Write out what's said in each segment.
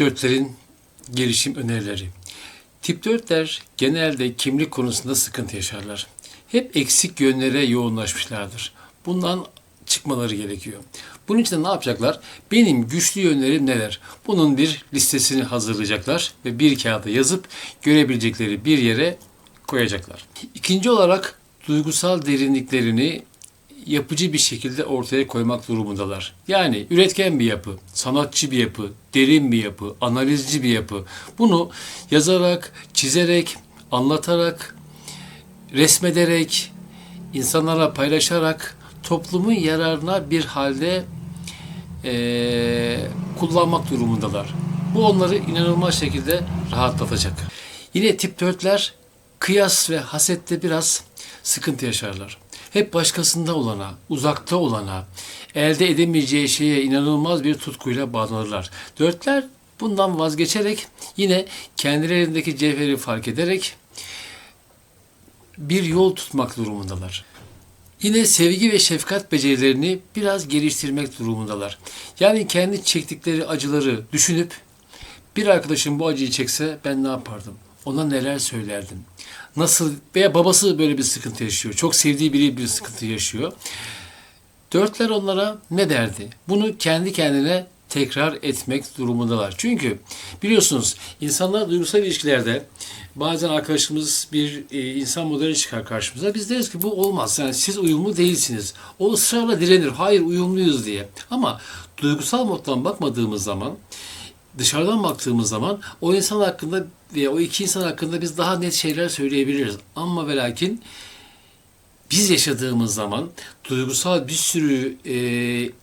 dörtlerin gelişim önerileri. Tip 4'ler genelde kimlik konusunda sıkıntı yaşarlar. Hep eksik yönlere yoğunlaşmışlardır. Bundan çıkmaları gerekiyor. Bunun için de ne yapacaklar? Benim güçlü yönlerim neler? Bunun bir listesini hazırlayacaklar ve bir kağıda yazıp görebilecekleri bir yere koyacaklar. İkinci olarak duygusal derinliklerini yapıcı bir şekilde ortaya koymak durumundalar. Yani üretken bir yapı, sanatçı bir yapı, derin bir yapı, analizci bir yapı. Bunu yazarak, çizerek, anlatarak, resmederek, insanlara paylaşarak toplumun yararına bir halde eee, kullanmak durumundalar. Bu onları inanılmaz şekilde rahatlatacak. Yine tip 4'ler kıyas ve hasette biraz sıkıntı yaşarlar. Hep başkasında olana, uzakta olana, elde edemeyeceği şeye inanılmaz bir tutkuyla bağlanırlar. Dörtler bundan vazgeçerek yine kendilerindeki cevheri fark ederek bir yol tutmak durumundalar. Yine sevgi ve şefkat becerilerini biraz geliştirmek durumundalar. Yani kendi çektikleri acıları düşünüp bir arkadaşım bu acıyı çekse ben ne yapardım? Ona neler söylerdim? Nasıl veya babası böyle bir sıkıntı yaşıyor. Çok sevdiği biri bir sıkıntı yaşıyor. Dörtler onlara ne derdi? Bunu kendi kendine tekrar etmek durumundalar. Çünkü biliyorsunuz insanlar duygusal ilişkilerde bazen arkadaşımız bir e, insan modeli çıkar karşımıza. Biz deriz ki bu olmaz. Yani siz uyumlu değilsiniz. O ısrarla direnir. Hayır uyumluyuz diye. Ama duygusal moddan bakmadığımız zaman dışarıdan baktığımız zaman o insan hakkında veya o iki insan hakkında biz daha net şeyler söyleyebiliriz. Ama ve lakin biz yaşadığımız zaman duygusal bir sürü e,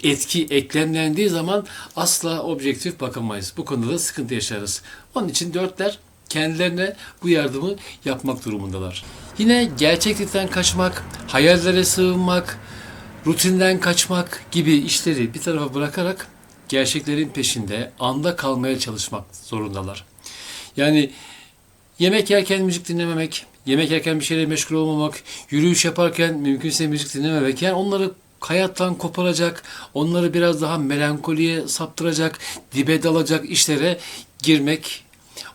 etki eklemlendiği zaman asla objektif bakamayız. Bu konuda da sıkıntı yaşarız. Onun için dörtler kendilerine bu yardımı yapmak durumundalar. Yine gerçeklikten kaçmak, hayallere sığınmak, rutinden kaçmak gibi işleri bir tarafa bırakarak gerçeklerin peşinde anda kalmaya çalışmak zorundalar. Yani yemek yerken müzik dinlememek, yemek yerken bir şeyle meşgul olmamak, yürüyüş yaparken mümkünse müzik dinlememek. Yani onları hayattan koparacak, onları biraz daha melankoliye saptıracak, dibe dalacak işlere girmek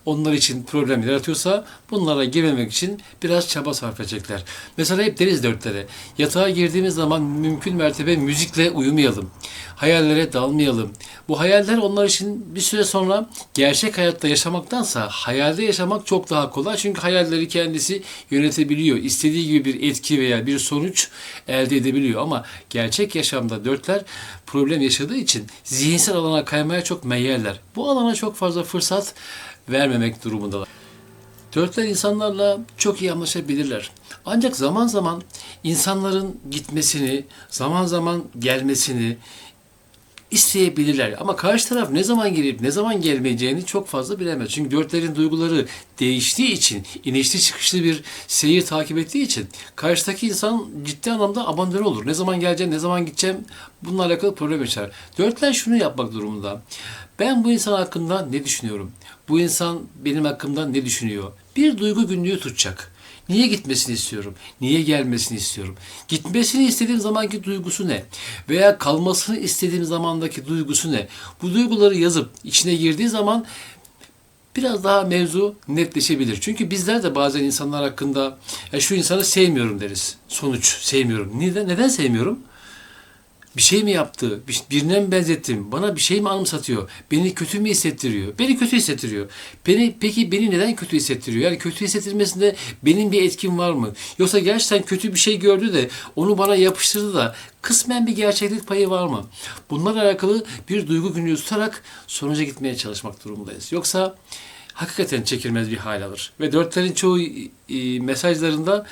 onlar için problem yaratıyorsa bunlara girmemek için biraz çaba sarf edecekler. Mesela hep deriz dörtlere. Yatağa girdiğimiz zaman mümkün mertebe müzikle uyumayalım. Hayallere dalmayalım. Bu hayaller onlar için bir süre sonra gerçek hayatta yaşamaktansa hayalde yaşamak çok daha kolay. Çünkü hayalleri kendisi yönetebiliyor. İstediği gibi bir etki veya bir sonuç elde edebiliyor. Ama gerçek yaşamda dörtler problem yaşadığı için zihinsel alana kaymaya çok meyyeller. Bu alana çok fazla fırsat vermemek durumundalar. Dörtler insanlarla çok iyi anlaşabilirler. Ancak zaman zaman insanların gitmesini, zaman zaman gelmesini isteyebilirler. Ama karşı taraf ne zaman gelip ne zaman gelmeyeceğini çok fazla bilemez. Çünkü dörtlerin duyguları değiştiği için, inişli çıkışlı bir seyir takip ettiği için karşıdaki insan ciddi anlamda abandone olur. Ne zaman geleceğim, ne zaman gideceğim bununla alakalı problem yaşar. Dörtler şunu yapmak durumunda. Ben bu insan hakkında ne düşünüyorum? Bu insan benim hakkımda ne düşünüyor? Bir duygu günlüğü tutacak. Niye gitmesini istiyorum? Niye gelmesini istiyorum? Gitmesini istediğim zamanki duygusu ne? Veya kalmasını istediğim zamandaki duygusu ne? Bu duyguları yazıp içine girdiği zaman biraz daha mevzu netleşebilir. Çünkü bizler de bazen insanlar hakkında ya şu insanı sevmiyorum deriz. Sonuç sevmiyorum. Neden? Neden sevmiyorum? Bir şey mi yaptı? Bir- Birine mi benzettim? Bana bir şey mi anımsatıyor? Beni kötü mü hissettiriyor? Beni kötü hissettiriyor. Beni, peki beni neden kötü hissettiriyor? Yani kötü hissettirmesinde benim bir etkim var mı? Yoksa gerçekten kötü bir şey gördü de onu bana yapıştırdı da kısmen bir gerçeklik payı var mı? Bunlarla alakalı bir duygu günlüğü tutarak sonuca gitmeye çalışmak durumundayız. Yoksa hakikaten çekilmez bir hal alır. Ve dörtlerin çoğu mesajlarında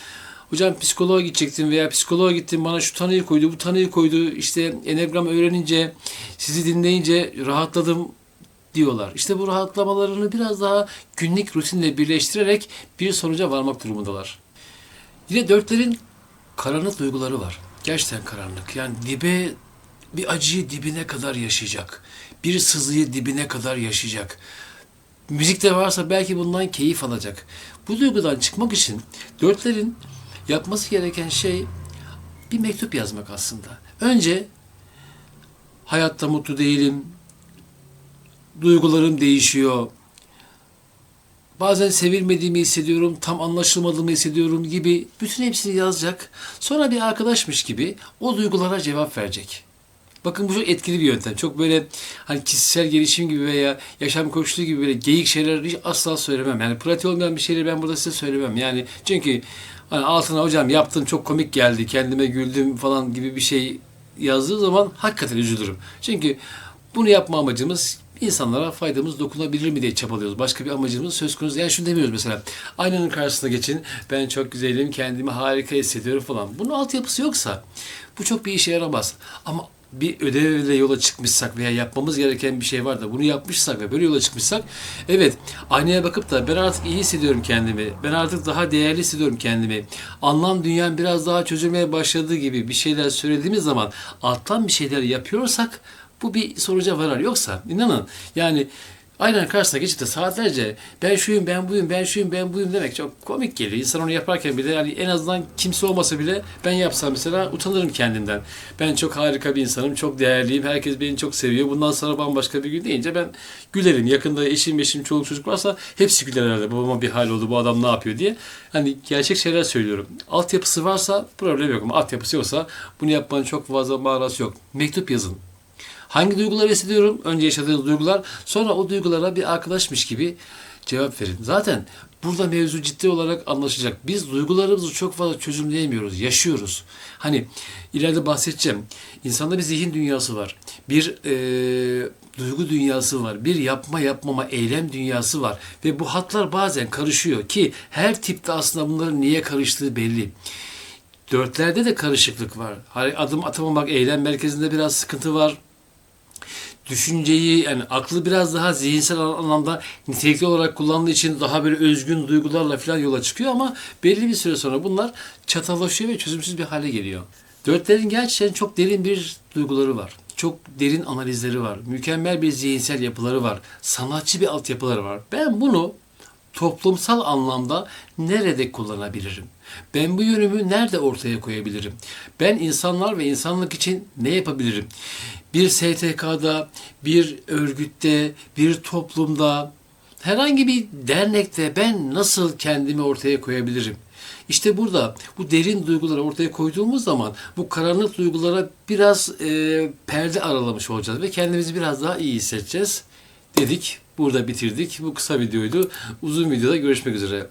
Hocam psikoloğa gidecektim veya psikoloğa gittim bana şu tanıyı koydu, bu tanıyı koydu. İşte enegram öğrenince, sizi dinleyince rahatladım diyorlar. İşte bu rahatlamalarını biraz daha günlük rutinle birleştirerek bir sonuca varmak durumundalar. Yine dörtlerin karanlık duyguları var. Gerçekten karanlık. Yani dibe bir acıyı dibine kadar yaşayacak. Bir sızıyı dibine kadar yaşayacak. Müzikte varsa belki bundan keyif alacak. Bu duygudan çıkmak için dörtlerin yapması gereken şey bir mektup yazmak aslında. Önce hayatta mutlu değilim, duygularım değişiyor. Bazen sevilmediğimi hissediyorum, tam anlaşılmadığımı hissediyorum gibi bütün hepsini yazacak. Sonra bir arkadaşmış gibi o duygulara cevap verecek. Bakın bu çok etkili bir yöntem. Çok böyle hani kişisel gelişim gibi veya yaşam koçluğu gibi böyle geyik şeyler hiç asla söylemem. Yani pratik olmayan bir şeyleri ben burada size söylemem. Yani çünkü hani altına hocam yaptım çok komik geldi, kendime güldüm falan gibi bir şey yazdığı zaman hakikaten üzülürüm. Çünkü bunu yapma amacımız insanlara faydamız dokunabilir mi diye çabalıyoruz. Başka bir amacımız söz konusu. Yani şunu demiyoruz mesela. Aynanın karşısına geçin. Ben çok güzelim, kendimi harika hissediyorum falan. Bunun altyapısı yoksa bu çok bir işe yaramaz. Ama bir ödevle yola çıkmışsak veya yapmamız gereken bir şey var da bunu yapmışsak ve böyle yola çıkmışsak evet aynaya bakıp da ben artık iyi hissediyorum kendimi. Ben artık daha değerli hissediyorum kendimi. Anlam dünyam biraz daha çözülmeye başladığı gibi bir şeyler söylediğimiz zaman alttan bir şeyler yapıyorsak bu bir sonuca varar. Yoksa inanın yani aynen karşısına geçip de saatlerce ben şuyum, ben buyum, ben şuyum, ben buyum demek çok komik geliyor. İnsan onu yaparken bile yani en azından kimse olmasa bile ben yapsam mesela utanırım kendimden. Ben çok harika bir insanım, çok değerliyim, herkes beni çok seviyor. Bundan sonra bambaşka bir gün deyince ben gülerim. Yakında eşim, eşim, çoluk çocuk varsa hepsi güler herhalde. Babama bir hal oldu, bu adam ne yapıyor diye. Hani gerçek şeyler söylüyorum. Altyapısı varsa problem yok ama altyapısı yoksa bunu yapmanın çok fazla manası yok. Mektup yazın. Hangi duyguları hissediyorum? Önce yaşadığınız duygular. Sonra o duygulara bir arkadaşmış gibi cevap verin. Zaten burada mevzu ciddi olarak anlaşacak. Biz duygularımızı çok fazla çözümleyemiyoruz. Yaşıyoruz. Hani ileride bahsedeceğim. İnsanda bir zihin dünyası var. Bir eee, duygu dünyası var. Bir yapma yapmama eylem dünyası var. Ve bu hatlar bazen karışıyor ki her tipte aslında bunların niye karıştığı belli. Dörtlerde de karışıklık var. Hani adım atamamak eylem merkezinde biraz sıkıntı var düşünceyi yani aklı biraz daha zihinsel anlamda nitelikli olarak kullandığı için daha böyle özgün duygularla falan yola çıkıyor ama belli bir süre sonra bunlar çatallaşıyor ve çözümsüz bir hale geliyor. Dörtlerin gerçekten çok derin bir duyguları var. Çok derin analizleri var. Mükemmel bir zihinsel yapıları var. Sanatçı bir altyapıları var. Ben bunu toplumsal anlamda nerede kullanabilirim? Ben bu yönümü nerede ortaya koyabilirim? Ben insanlar ve insanlık için ne yapabilirim? Bir STK'da, bir örgütte, bir toplumda, herhangi bir dernekte ben nasıl kendimi ortaya koyabilirim? İşte burada bu derin duyguları ortaya koyduğumuz zaman bu karanlık duygulara biraz e, perde aralamış olacağız ve kendimizi biraz daha iyi hissedeceğiz dedik. Burada bitirdik. Bu kısa videoydu. Uzun videoda görüşmek üzere.